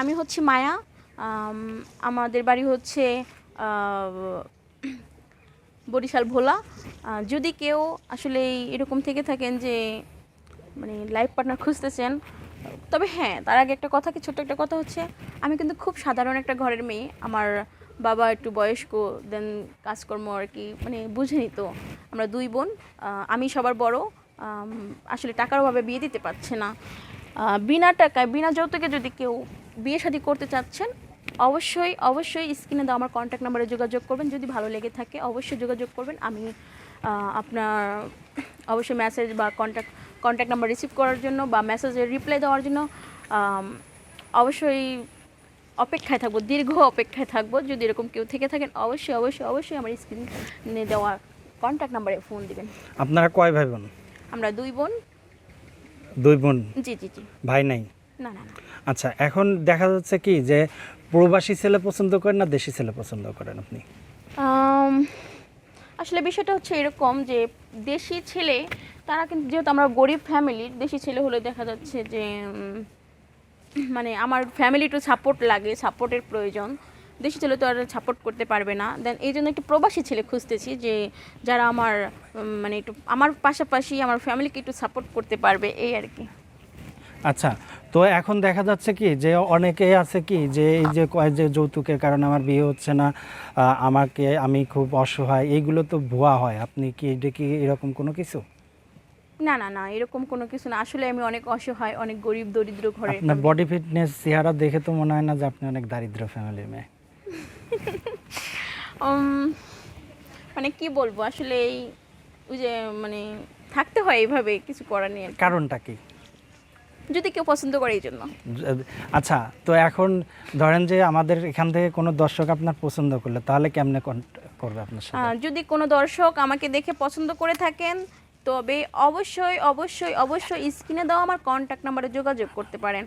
আমি হচ্ছে মায়া আমাদের বাড়ি হচ্ছে বরিশাল ভোলা। যদি কেউ আসলে এরকম থেকে থাকেন যে মানে লাইফ পার্টনার খুঁজতেছেন, তবে হ্যাঁ তার আগে একটা কথা, কি ছোট্ট একটা কথা হচ্ছে, আমি কিন্তু খুব সাধারণ একটা ঘরের মেয়ে। আমার বাবা একটু বয়স্ক দেন কাজকর্ম আর কি মানে বুঝেনি তো। আমরা দুই বোন আমি সবার বড় আসলে টাকার অভাবে বিয়ে দিতে পারছে না। বিনা টাকায়, বিনা যৌতুকে যদি কেউ বিয়ে শাদী করতে চাচ্ছেন অবশ্যই অবশ্যই স্ক্রিনে দেওয়া আমার কন্ট্যাক্ট নাম্বারে যোগাযোগ করবেন। যদি ভালো লেগে থাকে অবশ্যই যোগাযোগ করবেন। আমি আপনার অবশ্যই মেসেজ বা কন্ট্যাক্ট কন্ট্যাক্ট নাম্বার রিসিভ করার জন্য বা মেসেজের রিপ্লাই দেওয়ার জন্য অবশ্যই অপেক্ষায় থাকব দীর্ঘ অপেক্ষায় থাকব। যদি এরকম কেউ থেকে থাকেন অবশ্যই অবশ্যই অবশ্যই আমার স্ক্রিনে দেওয়া কন্ট্যাক্ট নাম্বারে ফোন দিবেন। আপনারা কয় ভাই বোন? আমরা দুই বোন। দুই বোন? জি জি জি। ভাই নাই? না না আচ্ছা এখন দেখা যাচ্ছে কি যে প্রবাসী ছেলে পছন্দ করেন না দেশি ছেলে পছন্দ করেন আপনি? আসলে বিষয়টা হচ্ছে এরকম যে দেশি ছেলে তারা কিন্তু যেহেতু আমরা গরিব ফ্যামিলির দেশি ছেলে হলে দেখা যাচ্ছে যে মানে আমার ফ্যামিলি একটু সাপোর্ট লাগে সাপোর্টের প্রয়োজন। দেশি ছেলে তো আর সাপোর্ট করতে পারবে না। দেন এই জন্য একটু প্রবাসী ছেলে খুঁজতেছি যে যারা আমার মানে একটু আমার পাশাপাশি আমার ফ্যামিলিকে একটু সাপোর্ট করতে পারবে এই আর কি। আচ্ছা তো এখন দেখা যাচ্ছে কি যে অনেকে আছে কি যে এই যে কয় যে যৌতুকের কারণে আমার বিয়ে হচ্ছে না আমাকে আমি খুব অসহায় এইগুলো তো ভুয়া হয়। আপনি কি এটা কি এরকম কোনো কিছু? না না না এরকম কোনো কিছু না। আসলে আমি অনেক অসহায় অনেক গরিব দরিদ্র ঘরে আপনার বডি ফিটনেস চেহারা দেখে তো মনে হয় না যে আপনি অনেক দারিদ্র ফ্যামিলির মেয়ে। মানে কি বলব? আসলে এই ওই যে মানে থাকতে হয় এইভাবে কিছু করার নেই কারণটা কি? যদি কেউ পছন্দ করে এই জন্য আচ্ছা তো এখন ধরেন যে আমাদের এখান থেকে কোনো দর্শক আপনার পছন্দ করলে তাহলে কেমনে করবে আপনার সাথে? যদি কোনো দর্শক আমাকে দেখে পছন্দ করে থাকেন তবে অবশ্যই অবশ্যই অবশ্যই স্ক্রিনে দেওয়া আমার কন্ট্যাক্ট নাম্বারে যোগাযোগ করতে পারেন।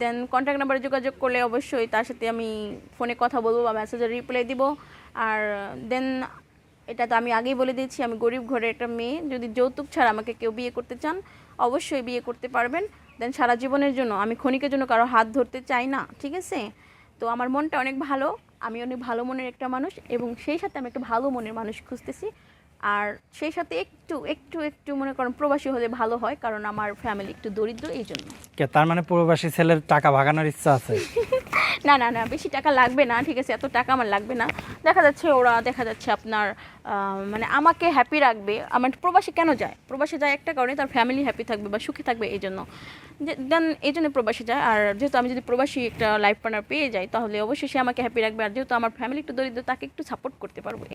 দেন কন্ট্যাক্ট নাম্বারে যোগাযোগ করলে অবশ্যই তার সাথে আমি ফোনে কথা বলব বা মেসেজের রিপ্লাই দিব। আর দেন এটা তো আমি আগেই বলে দিয়েছি, আমি গরিব ঘরের একটা মেয়ে। যদি যৌতুক ছাড়া আমাকে কেউ বিয়ে করতে চান, অবশ্যই বিয়ে করতে পারবেন। দেন সারা জীবনের জন্য, আমি ক্ষণিকের জন্য কারও হাত ধরতে চাই না, ঠিক আছে? তো আমার মনটা অনেক ভালো, আমি অনেক ভালো মনের একটা মানুষ এবং সেই সাথে আমি একটা ভালো মনের মানুষ খুঁজতেছি। আর সেই সাথে একটু একটু একটু মনে করেন প্রবাসী হলে ভালো হয়, কারণ আমার ফ্যামিলি একটু দরিদ্র এই জন্য তার মানে প্রবাসী ছেলের টাকা ভাগানোর ইচ্ছা আছে? না না না, বেশি টাকা লাগবে না, ঠিক আছে, এত টাকা আমার লাগবে না। দেখা যাচ্ছে ওরা, দেখা যাচ্ছে আপনার মানে আমাকে হ্যাপি রাখবে। আমার প্রবাসে কেন যায়? প্রবাসে যায় একটা কারণে তার ফ্যামিলি হ্যাপি থাকবে বা সুখী থাকবে এই জন্য। দেন এই জন্য প্রবাসে যায়। আর যেহেতু আমি যদি প্রবাসী একটা লাইফ পার্টনার পেয়ে যাই, তাহলে অবশ্যই সে আমাকে হ্যাপি রাখবে। আর যেহেতু আমার ফ্যামিলি একটু দরিদ্র, তাকে একটু সাপোর্ট করতে পারব।